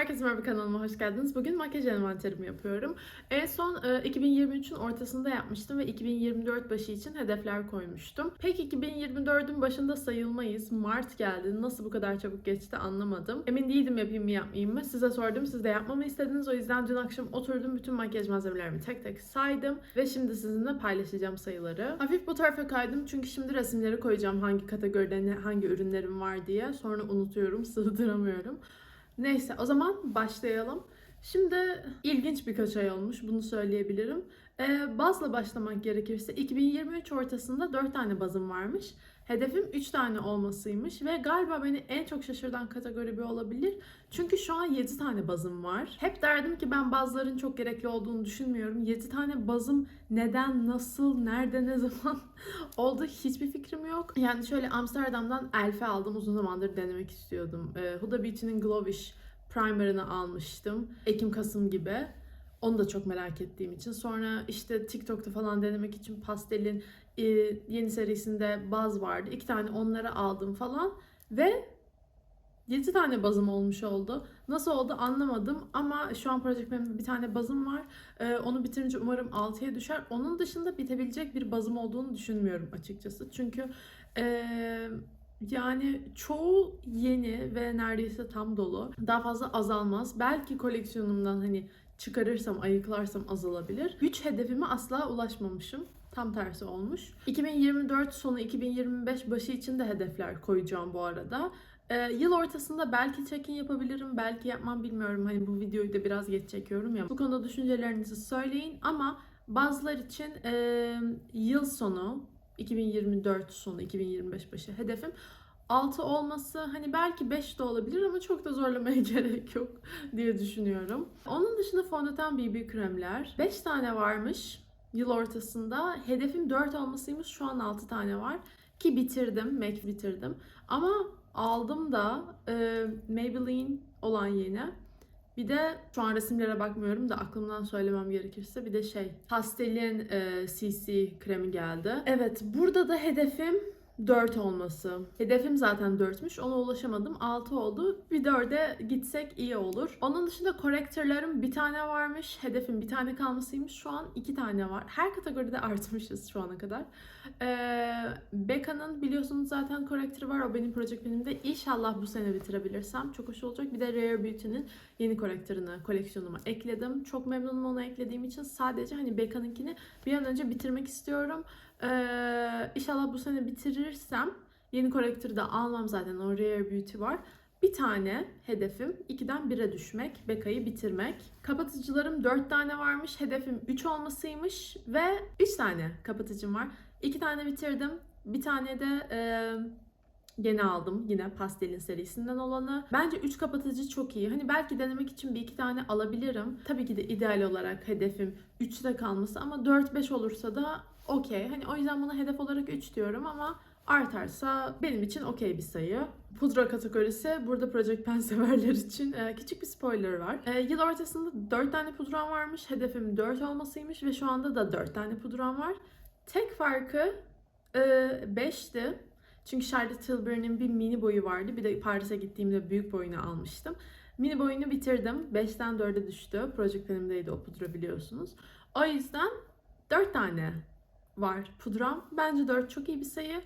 Herkese merhaba kanalıma hoş geldiniz. Bugün makyaj envanterimi yapıyorum. En son e, 2023'ün ortasında yapmıştım ve 2024 başı için hedefler koymuştum. Pek 2024'ün başında sayılmayız. Mart geldi. Nasıl bu kadar çabuk geçti anlamadım. Emin değildim yapayım mı yapmayayım mı. Size sordum. Siz de yapmamı istediniz. O yüzden dün akşam oturdum. Bütün makyaj malzemelerimi tek tek saydım. Ve şimdi sizinle paylaşacağım sayıları. Hafif bu tarafa kaydım. Çünkü şimdi resimleri koyacağım. Hangi kategoride ne, hangi ürünlerim var diye. Sonra unutuyorum. Sığdıramıyorum. Neyse o zaman başlayalım. Şimdi ilginç birkaç ay olmuş bunu söyleyebilirim. Ee, bazla başlamak gerekirse 2023 ortasında 4 tane bazım varmış. Hedefim 3 tane olmasıymış ve galiba beni en çok şaşırtan kategori bir olabilir. Çünkü şu an 7 tane bazım var. Hep derdim ki ben bazların çok gerekli olduğunu düşünmüyorum. 7 tane bazım neden, nasıl, nerede, ne zaman oldu hiçbir fikrim yok. Yani şöyle Amsterdam'dan Elf'e aldım. Uzun zamandır denemek istiyordum. Ee, Huda Beauty'nin Glowish Primer'ını almıştım. Ekim-Kasım gibi. Onu da çok merak ettiğim için. Sonra işte TikTok'ta falan denemek için pastelin e, yeni serisinde baz vardı. İki tane onları aldım falan. Ve 7 tane bazım olmuş oldu. Nasıl oldu anlamadım ama şu an Project Mem'de bir tane bazım var. Ee, onu bitirince umarım 6'ya düşer. Onun dışında bitebilecek bir bazım olduğunu düşünmüyorum açıkçası. Çünkü ee, yani çoğu yeni ve neredeyse tam dolu. Daha fazla azalmaz. Belki koleksiyonumdan hani çıkarırsam, ayıklarsam azalabilir. Güç hedefime asla ulaşmamışım. Tam tersi olmuş. 2024 sonu 2025 başı için de hedefler koyacağım bu arada. Ee, yıl ortasında belki check-in yapabilirim, belki yapmam bilmiyorum. Hani bu videoyu da biraz geç çekiyorum ya. Bu konuda düşüncelerinizi söyleyin ama bazılar için e, yıl sonu 2024 sonu 2025 başı hedefim 6 olması hani belki 5 de olabilir ama çok da zorlamaya gerek yok diye düşünüyorum. Onun dışında fondöten BB kremler 5 tane varmış yıl ortasında. Hedefim 4 olmasıymış. Şu an 6 tane var. Ki bitirdim. MAC bitirdim. Ama aldım da e, Maybelline olan yeni. Bir de şu an resimlere bakmıyorum da aklımdan söylemem gerekirse bir de şey pastelin e, CC kremi geldi. Evet burada da hedefim 4 olması. Hedefim zaten 4'müş. Ona ulaşamadım. 6 oldu. Bir 4'e gitsek iyi olur. Onun dışında korektörlerim bir tane varmış. Hedefim bir tane kalmasıymış. Şu an 2 tane var. Her kategoride artmışız şu ana kadar. Ee, Becca'nın biliyorsunuz zaten korektörü var. O benim Project Benim'de. İnşallah bu sene bitirebilirsem çok hoş olacak. Bir de Rare Beauty'nin yeni korektörünü koleksiyonuma ekledim. Çok memnunum onu eklediğim için. Sadece hani Becca'nınkini bir an önce bitirmek istiyorum. Ee, inşallah bu sene bitirirsem yeni korektörü de almam zaten. O Rare Beauty var. Bir tane hedefim 2'den 1'e düşmek, Becca'yı bitirmek. Kapatıcılarım 4 tane varmış. Hedefim 3 olmasıymış ve 3 tane kapatıcım var. 2 tane bitirdim. Bir tane de e, Gene aldım yine pastelin serisinden olanı. Bence 3 kapatıcı çok iyi. Hani belki denemek için bir iki tane alabilirim. Tabii ki de ideal olarak hedefim 3'te kalması ama 4-5 olursa da okey. Hani o yüzden buna hedef olarak 3 diyorum ama artarsa benim için okey bir sayı. Pudra kategorisi burada Project Pen severler için e, küçük bir spoiler var. E, yıl ortasında 4 tane pudram varmış. Hedefim 4 olmasıymış ve şu anda da 4 tane pudram var. Tek farkı e, 5'ti. Çünkü Charlotte Tilbury'nin bir mini boyu vardı. Bir de Paris'e gittiğimde büyük boyunu almıştım. Mini boyunu bitirdim. 5'ten 4'e düştü. Project Benim'deydi o pudra biliyorsunuz. O yüzden 4 tane var pudram. Bence 4 çok iyi bir sayı.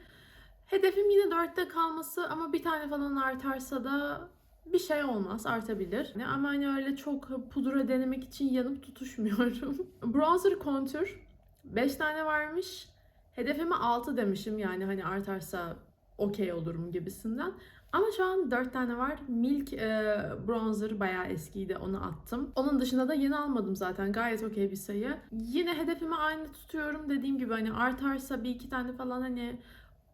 Hedefim yine 4'te kalması ama bir tane falan artarsa da bir şey olmaz artabilir. Ama hani öyle çok pudra denemek için yanıp tutuşmuyorum. Bronzer contour 5 tane varmış. Hedefime 6 demişim yani hani artarsa okey olurum gibisinden. Ama şu an 4 tane var. Milk e, bronzer bayağı eskiydi onu attım. Onun dışında da yeni almadım zaten. Gayet okey bir sayı. Yine hedefimi aynı tutuyorum. Dediğim gibi hani artarsa bir iki tane falan hani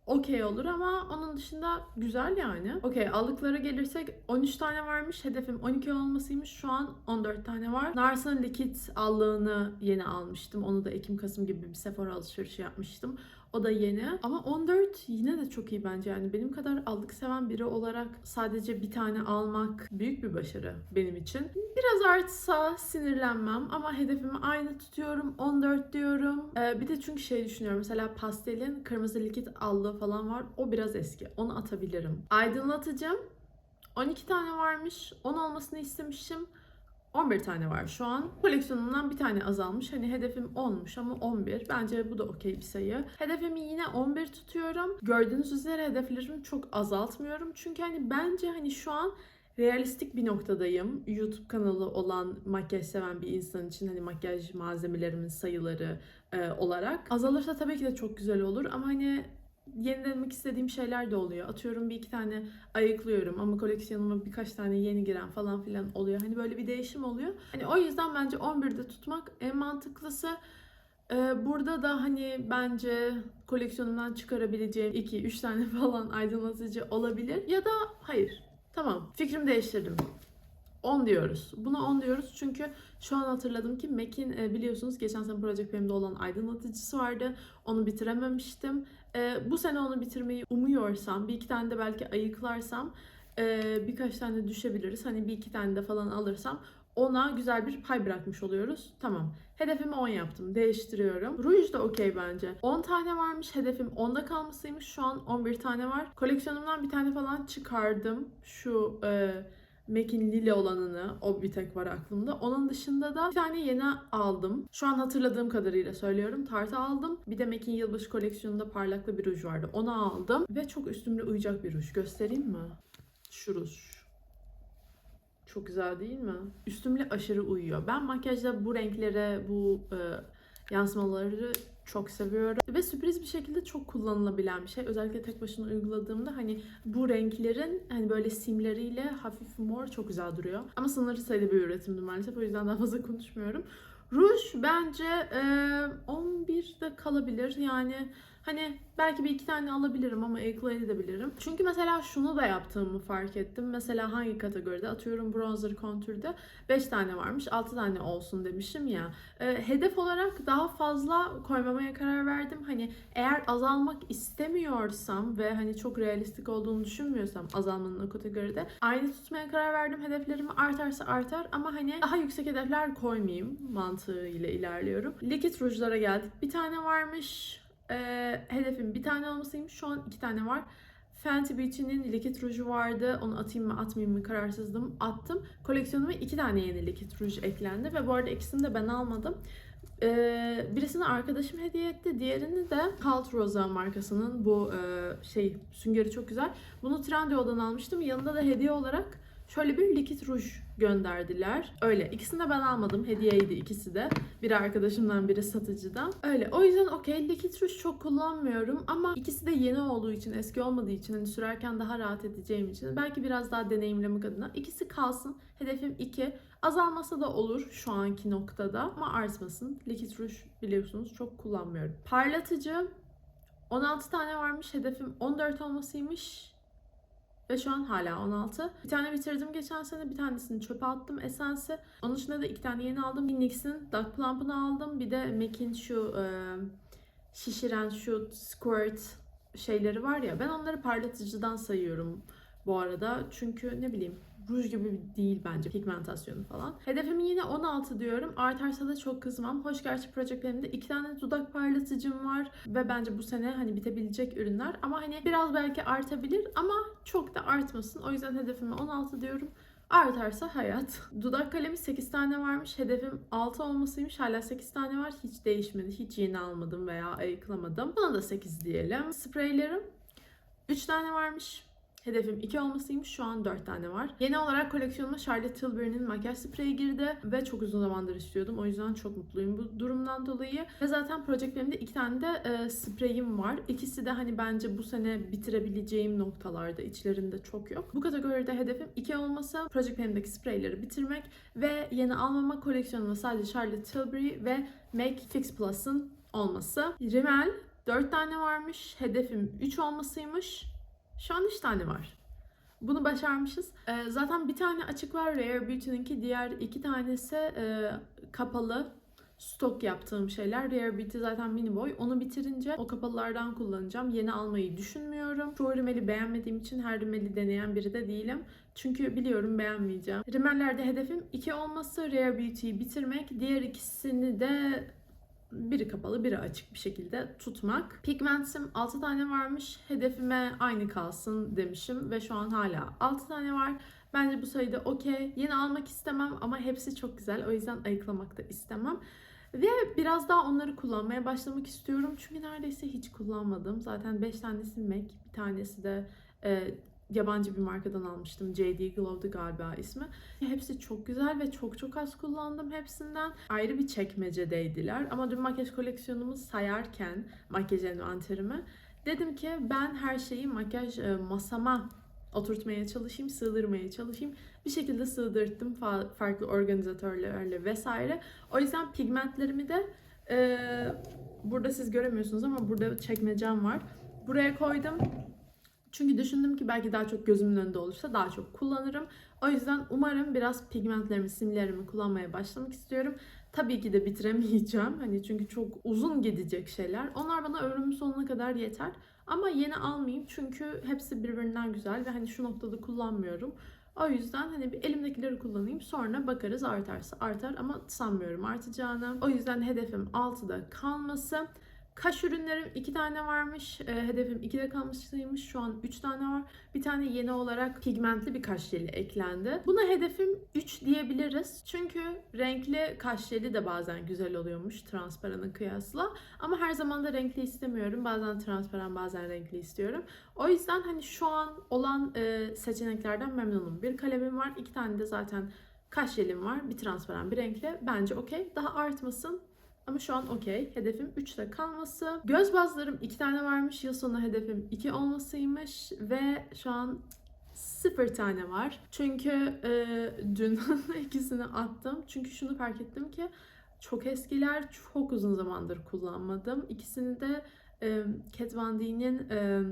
okey olur ama onun dışında güzel yani. Okey aldıklara gelirsek 13 tane varmış. Hedefim 12 olmasıymış. Şu an 14 tane var. Nars'ın likit allığını yeni almıştım. Onu da Ekim-Kasım gibi bir Sephora alışverişi yapmıştım. O da yeni. Ama 14 yine de çok iyi bence yani. Benim kadar aldık seven biri olarak sadece bir tane almak büyük bir başarı benim için. Biraz artsa sinirlenmem ama hedefimi aynı tutuyorum. 14 diyorum. Ee, bir de çünkü şey düşünüyorum. Mesela pastelin kırmızı likit allığı falan var. O biraz eski. Onu atabilirim. Aydınlatıcım 12 tane varmış. 10 olmasını istemişim. 11 tane var şu an. Koleksiyonumdan bir tane azalmış. Hani hedefim 10'muş ama 11. Bence bu da okey bir sayı. Hedefimi yine 11 tutuyorum. Gördüğünüz üzere hedeflerimi çok azaltmıyorum. Çünkü hani bence hani şu an realistik bir noktadayım. YouTube kanalı olan makyaj seven bir insan için hani makyaj malzemelerimin sayıları e, olarak. Azalırsa tabii ki de çok güzel olur ama hani yenilemek istediğim şeyler de oluyor. Atıyorum bir iki tane ayıklıyorum ama koleksiyonuma birkaç tane yeni giren falan filan oluyor. Hani böyle bir değişim oluyor. Hani o yüzden bence 11'de tutmak en mantıklısı. Ee, burada da hani bence koleksiyonumdan çıkarabileceğim 2-3 tane falan aydınlatıcı olabilir. Ya da hayır. Tamam. Fikrimi değiştirdim. 10 diyoruz. Buna 10 diyoruz çünkü şu an hatırladım ki MAC'in e, biliyorsunuz geçen sene Project P'imde olan aydınlatıcısı vardı. Onu bitirememiştim. E, bu sene onu bitirmeyi umuyorsam, bir iki tane de belki ayıklarsam e, birkaç tane düşebiliriz. Hani bir iki tane de falan alırsam ona güzel bir pay bırakmış oluyoruz. Tamam. Hedefimi 10 yaptım. Değiştiriyorum. Rouge da okey bence. 10 tane varmış. Hedefim 10'da kalmasıymış. Şu an 11 tane var. Koleksiyonumdan bir tane falan çıkardım. Şu e, MAC'in lila olanını. O bir tek var aklımda. Onun dışında da bir tane yeni aldım. Şu an hatırladığım kadarıyla söylüyorum. Tartı aldım. Bir de MAC'in yılbaşı koleksiyonunda parlaklı bir ruj vardı. Onu aldım. Ve çok üstümde uyacak bir ruj. Göstereyim mi? Şu ruj. Çok güzel değil mi? Üstümle aşırı uyuyor. Ben makyajda bu renklere, bu e, yansımaları çok seviyorum. Ve sürpriz bir şekilde çok kullanılabilen bir şey. Özellikle tek başına uyguladığımda hani bu renklerin hani böyle simleriyle hafif mor çok güzel duruyor. Ama sınırlı sayıda bir üretimdi maalesef. O yüzden daha fazla konuşmuyorum. Ruj bence e, 11'de kalabilir. Yani hani belki bir iki tane alabilirim ama ekleyebilirim. Çünkü mesela şunu da yaptığımı fark ettim. Mesela hangi kategoride atıyorum bronzer kontürde 5 tane varmış 6 tane olsun demişim ya. E, hedef olarak daha fazla koymamaya karar verdim. Hani eğer azalmak istemiyorsam ve hani çok realistik olduğunu düşünmüyorsam azalmanın o kategoride aynı tutmaya karar verdim. Hedeflerimi artarsa artar ama hani daha yüksek hedefler koymayayım mantığıyla ilerliyorum. Likit rujlara geldik. Bir tane varmış. Ee, hedefim bir tane olmasıymış. Şu an iki tane var. Fenty Beauty'nin likit ruju vardı. Onu atayım mı atmayayım mı kararsızdım. Attım. Koleksiyonuma iki tane yeni likit ruj eklendi. Ve bu arada ikisini de ben almadım. Ee, birisini arkadaşım hediye etti. Diğerini de Cult Rosa markasının bu e, şey süngeri çok güzel. Bunu Trendyol'dan almıştım. Yanında da hediye olarak şöyle bir likit ruj gönderdiler. Öyle. İkisini de ben almadım. Hediyeydi ikisi de. Biri arkadaşımdan biri satıcıdan. Öyle. O yüzden okey likit ruj çok kullanmıyorum ama ikisi de yeni olduğu için, eski olmadığı için hani sürerken daha rahat edeceğim için belki biraz daha deneyimlemek adına ikisi kalsın. Hedefim 2. Azalmasa da olur şu anki noktada ama artmasın. Likit ruj biliyorsunuz çok kullanmıyorum. Parlatıcı 16 tane varmış. Hedefim 14 olmasıymış. Ve şu an hala 16. Bir tane bitirdim geçen sene. Bir tanesini çöpe attım Essence'i. Onun dışında da iki tane yeni aldım. NYX'in Dark Plump'ını aldım. Bir de MAC'in şu e, şişiren şu squirt şeyleri var ya. Ben onları parlatıcıdan sayıyorum bu arada. Çünkü ne bileyim ruj gibi değil bence pigmentasyonu falan. Hedefim yine 16 diyorum. Artarsa da çok kızmam. Hoş gerçi projektlerimde iki tane dudak parlatıcım var ve bence bu sene hani bitebilecek ürünler ama hani biraz belki artabilir ama çok da artmasın. O yüzden hedefime 16 diyorum. Artarsa hayat. Dudak kalemi 8 tane varmış. Hedefim 6 olmasıymış. Hala 8 tane var. Hiç değişmedi. Hiç yeni almadım veya ayıklamadım. Buna da 8 diyelim. Spreylerim 3 tane varmış. Hedefim 2 olmasıymış. Şu an 4 tane var. Yeni olarak koleksiyonuma Charlotte Tilbury'nin makyaj spreyi girdi ve çok uzun zamandır istiyordum. O yüzden çok mutluyum bu durumdan dolayı. Ve zaten Project Benim 2 tane de e, spreyim var. İkisi de hani bence bu sene bitirebileceğim noktalarda. içlerinde çok yok. Bu kategoride hedefim 2 olması. Project Benim'deki spreyleri bitirmek ve yeni almama koleksiyonuma sadece Charlotte Tilbury ve MAC Fix Plus'ın olması. Rimmel 4 tane varmış. Hedefim 3 olmasıymış. Şu an 3 tane var. Bunu başarmışız. Ee, zaten bir tane açık var Rare Beauty'ninki. Diğer iki tanesi e, kapalı stok yaptığım şeyler. Rare Beauty zaten mini boy. Onu bitirince o kapalılardan kullanacağım. Yeni almayı düşünmüyorum. Çoğu rimeli beğenmediğim için her rimeli deneyen biri de değilim. Çünkü biliyorum beğenmeyeceğim. Rimellerde hedefim 2 olması. Rare Beauty'yi bitirmek. Diğer ikisini de biri kapalı biri açık bir şekilde tutmak. Pigmentim 6 tane varmış. Hedefime aynı kalsın demişim ve şu an hala 6 tane var. Bence bu sayıda okey. Yeni almak istemem ama hepsi çok güzel. O yüzden ayıklamak da istemem. Ve biraz daha onları kullanmaya başlamak istiyorum. Çünkü neredeyse hiç kullanmadım. Zaten 5 tanesi MAC, bir tanesi de e, yabancı bir markadan almıştım. JD Glow'du galiba ismi. Hepsi çok güzel ve çok çok az kullandım hepsinden. Ayrı bir çekmecedeydiler. Ama dün makyaj koleksiyonumu sayarken makyaj envanterimi dedim ki ben her şeyi makyaj e, masama oturtmaya çalışayım, sığdırmaya çalışayım. Bir şekilde sığdırttım fa- farklı organizatörlerle vesaire. O yüzden pigmentlerimi de e, burada siz göremiyorsunuz ama burada çekmecem var. Buraya koydum. Çünkü düşündüm ki belki daha çok gözümün önünde olursa daha çok kullanırım. O yüzden umarım biraz pigmentlerimi, simlerimi kullanmaya başlamak istiyorum. Tabii ki de bitiremeyeceğim. Hani çünkü çok uzun gidecek şeyler. Onlar bana ömrümün sonuna kadar yeter. Ama yeni almayayım çünkü hepsi birbirinden güzel ve hani şu noktada kullanmıyorum. O yüzden hani bir elimdekileri kullanayım sonra bakarız artarsa artar ama sanmıyorum artacağını. O yüzden hedefim 6'da kalması. Kaş ürünlerim 2 tane varmış. E, hedefim 2'de kalmıştıymış. Şu an 3 tane var. Bir tane yeni olarak pigmentli bir kaş jeli eklendi. Buna hedefim 3 diyebiliriz. Çünkü renkli kaş jeli de bazen güzel oluyormuş transparana kıyasla. Ama her zaman da renkli istemiyorum. Bazen transparan bazen renkli istiyorum. O yüzden hani şu an olan e, seçeneklerden memnunum. Bir kalemim var. iki tane de zaten kaş jelim var. Bir transparan bir renkli. Bence okey. Daha artmasın. Ama şu an okey. Hedefim 3'te kalması. Göz bazlarım 2 tane varmış. Yıl sonu hedefim 2 olmasıymış. Ve şu an 0 tane var. Çünkü e, dün ikisini attım. Çünkü şunu fark ettim ki çok eskiler. Çok uzun zamandır kullanmadım. İkisini de e, Kat Von D'nin e,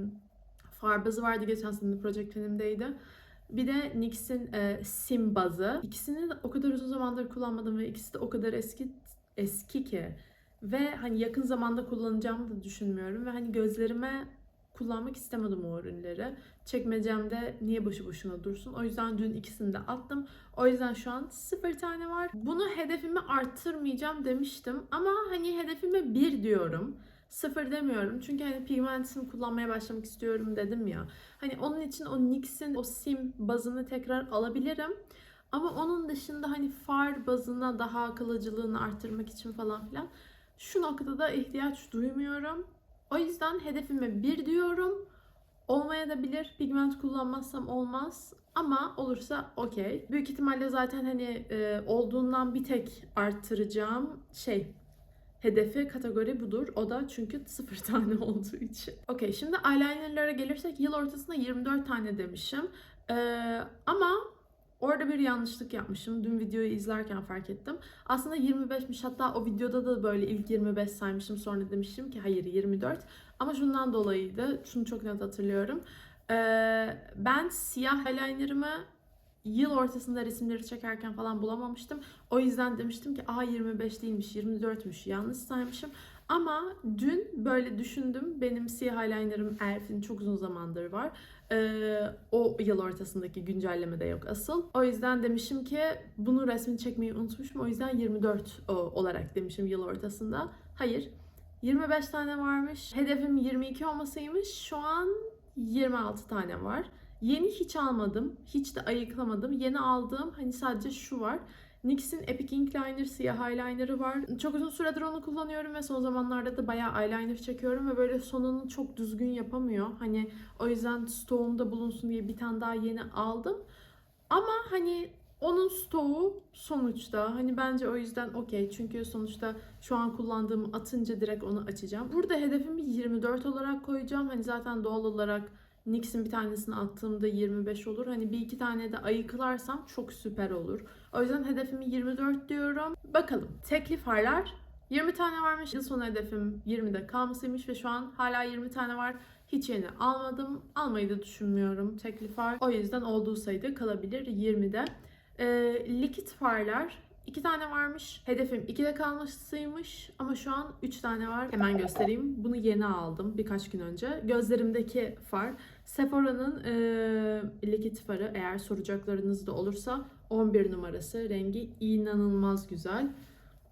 far bazı vardı. Geçen sene Project Pen'imdeydi. Bir de NYX'in e, sim bazı. İkisini de o kadar uzun zamandır kullanmadım ve ikisi de o kadar eski eski ki ve hani yakın zamanda kullanacağımı da düşünmüyorum ve hani gözlerime kullanmak istemedim o ürünleri. Çekmecemde niye boşu boşuna dursun. O yüzden dün ikisini de attım. O yüzden şu an sıfır tane var. Bunu hedefimi arttırmayacağım demiştim. Ama hani hedefime bir diyorum. Sıfır demiyorum. Çünkü hani pigmentini kullanmaya başlamak istiyorum dedim ya. Hani onun için o NYX'in o sim bazını tekrar alabilirim. Ama onun dışında hani far bazına daha kalıcılığını arttırmak için falan filan şu noktada ihtiyaç duymuyorum. O yüzden hedefime bir diyorum. Olmaya da bilir. Pigment kullanmazsam olmaz. Ama olursa okey. Büyük ihtimalle zaten hani e, olduğundan bir tek arttıracağım şey hedefi kategori budur. O da çünkü sıfır tane olduğu için. Okey şimdi eyelinerlara gelirsek yıl ortasında 24 tane demişim. Ee, ama Orada bir yanlışlık yapmışım. Dün videoyu izlerken fark ettim. Aslında 25'miş. Hatta o videoda da böyle ilk 25 saymışım. Sonra demiştim ki hayır 24. Ama şundan dolayıydı. Şunu çok net hatırlıyorum. Ee, ben siyah eyelinerımı yıl ortasında resimleri çekerken falan bulamamıştım. O yüzden demiştim ki aa 25 değilmiş 24'müş yanlış saymışım. Ama dün böyle düşündüm. Benim siyah eyelinerım Elf'in çok uzun zamandır var. Ee, o yıl ortasındaki güncelleme de yok asıl. O yüzden demişim ki bunu resmini çekmeyi unutmuşum. O yüzden 24 o, olarak demişim yıl ortasında. Hayır. 25 tane varmış. Hedefim 22 olmasıymış. Şu an 26 tane var. Yeni hiç almadım. Hiç de ayıklamadım. Yeni aldığım hani sadece şu var. NYX'in Epic Ink Liner siyah eyelinerı var. Çok uzun süredir onu kullanıyorum ve son zamanlarda da bayağı eyeliner çekiyorum ve böyle sonunu çok düzgün yapamıyor. Hani o yüzden stoğumda bulunsun diye bir tane daha yeni aldım. Ama hani onun stoğu sonuçta hani bence o yüzden okey. Çünkü sonuçta şu an kullandığım atınca direkt onu açacağım. Burada hedefimi 24 olarak koyacağım. Hani zaten doğal olarak NYX'in bir tanesini attığımda 25 olur. Hani bir iki tane de ayıklarsam çok süper olur. O yüzden hedefimi 24 diyorum. Bakalım. Tekli farlar 20 tane varmış. Yıl sonu hedefim 20'de kalmasıymış ve şu an hala 20 tane var. Hiç yeni almadım. Almayı da düşünmüyorum tekli far. O yüzden olduğu sayıda kalabilir 20'de. Ee, likit farlar 2 tane varmış. Hedefim 2'de kalmasıymış ama şu an 3 tane var. Hemen göstereyim. Bunu yeni aldım birkaç gün önce. Gözlerimdeki far Sephora'nın e, likit farı eğer soracaklarınız da olursa 11 numarası. Rengi inanılmaz güzel.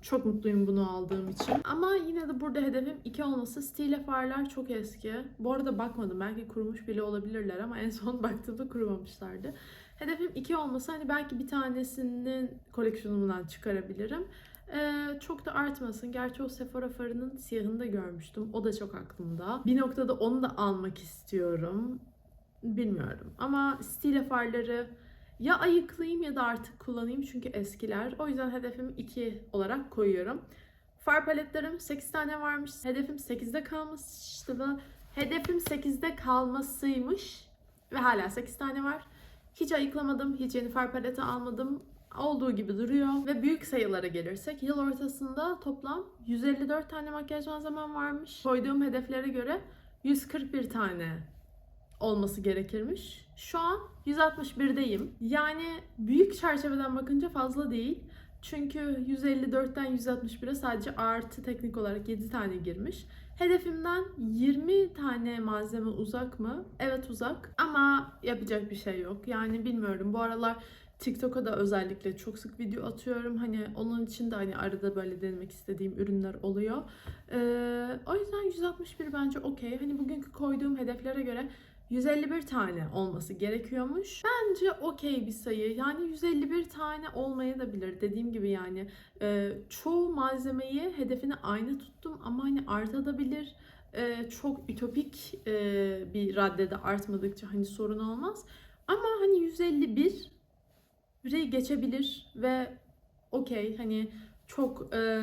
Çok mutluyum bunu aldığım için. Ama yine de burada hedefim 2 olması. Stile farlar çok eski. Bu arada bakmadım. Belki kurumuş bile olabilirler ama en son baktığımda kurumamışlardı. Hedefim 2 olması. Hani belki bir tanesinin koleksiyonumdan çıkarabilirim. Ee, çok da artmasın. Gerçi o Sephora farının siyahını da görmüştüm. O da çok aklımda. Bir noktada onu da almak istiyorum. Bilmiyorum. Ama stile farları ya ayıklayayım ya da artık kullanayım çünkü eskiler. O yüzden hedefim 2 olarak koyuyorum. Far paletlerim 8 tane varmış. Hedefim 8'de kalmıştı da hedefim 8'de kalmasıymış ve hala 8 tane var. Hiç ayıklamadım, hiç yeni far paleti almadım. Olduğu gibi duruyor. Ve büyük sayılara gelirsek yıl ortasında toplam 154 tane makyaj malzemem varmış. Koyduğum hedeflere göre 141 tane olması gerekirmiş. Şu an 161'deyim. Yani büyük çerçeveden bakınca fazla değil. Çünkü 154'ten 161'e sadece artı teknik olarak 7 tane girmiş. Hedefimden 20 tane malzeme uzak mı? Evet uzak. Ama yapacak bir şey yok. Yani bilmiyorum. Bu aralar TikTok'a da özellikle çok sık video atıyorum. Hani onun için de hani arada böyle denemek istediğim ürünler oluyor. Ee, o yüzden 161 bence okey. Hani bugünkü koyduğum hedeflere göre 151 tane olması gerekiyormuş. Bence okey bir sayı. Yani 151 tane olmayabilir. Dediğim gibi yani e, çoğu malzemeyi hedefine aynı tuttum ama hani artabilir. E, çok ütopik e, bir raddede artmadıkça hani sorun olmaz. Ama hani 151 biri geçebilir ve okey hani çok e,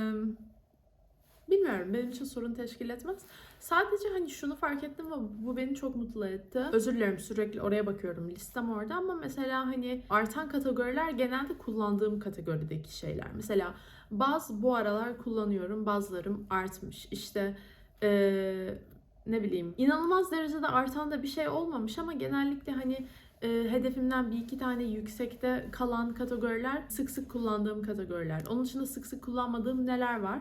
bilmiyorum benim için sorun teşkil etmez. Sadece hani şunu fark ettim ve bu beni çok mutlu etti. Özür dilerim sürekli oraya bakıyorum listem orada ama mesela hani artan kategoriler genelde kullandığım kategorideki şeyler. Mesela bazı bu aralar kullanıyorum bazılarım artmış. İşte eee, ne bileyim inanılmaz derecede artan da bir şey olmamış ama genellikle hani e, hedefimden bir iki tane yüksekte kalan kategoriler sık sık kullandığım kategoriler. Onun dışında sık sık kullanmadığım neler var?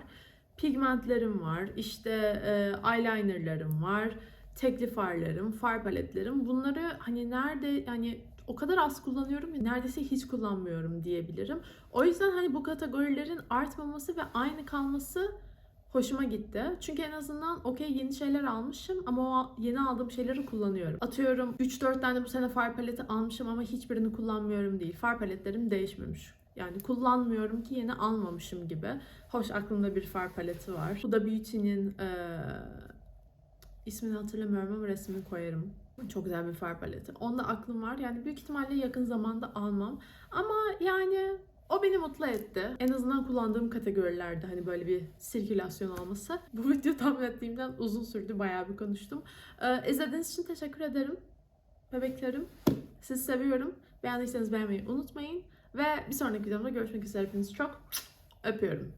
Pigmentlerim var, işte e, eyelinerlarım var, tekli farlarım, far paletlerim. Bunları hani nerede hani o kadar az kullanıyorum ki neredeyse hiç kullanmıyorum diyebilirim. O yüzden hani bu kategorilerin artmaması ve aynı kalması hoşuma gitti. Çünkü en azından okey yeni şeyler almışım ama o yeni aldığım şeyleri kullanıyorum. Atıyorum 3-4 tane bu sene far paleti almışım ama hiçbirini kullanmıyorum değil. Far paletlerim değişmemiş. Yani kullanmıyorum ki yeni almamışım gibi. Hoş aklımda bir far paleti var. Bu da Beauty'nin eee ismini hatırlamıyorum ama resmini koyarım. Çok güzel bir far paleti. Onda aklım var. Yani büyük ihtimalle yakın zamanda almam. Ama yani o beni mutlu etti. En azından kullandığım kategorilerde hani böyle bir sirkülasyon olması. Bu video tahmin ettiğimden uzun sürdü. Bayağı bir konuştum. Ee, izlediğiniz için teşekkür ederim. Bebeklerim. Sizi seviyorum. Beğendiyseniz beğenmeyi unutmayın. Ve bir sonraki videomda görüşmek üzere. Hepinizi çok öpüyorum.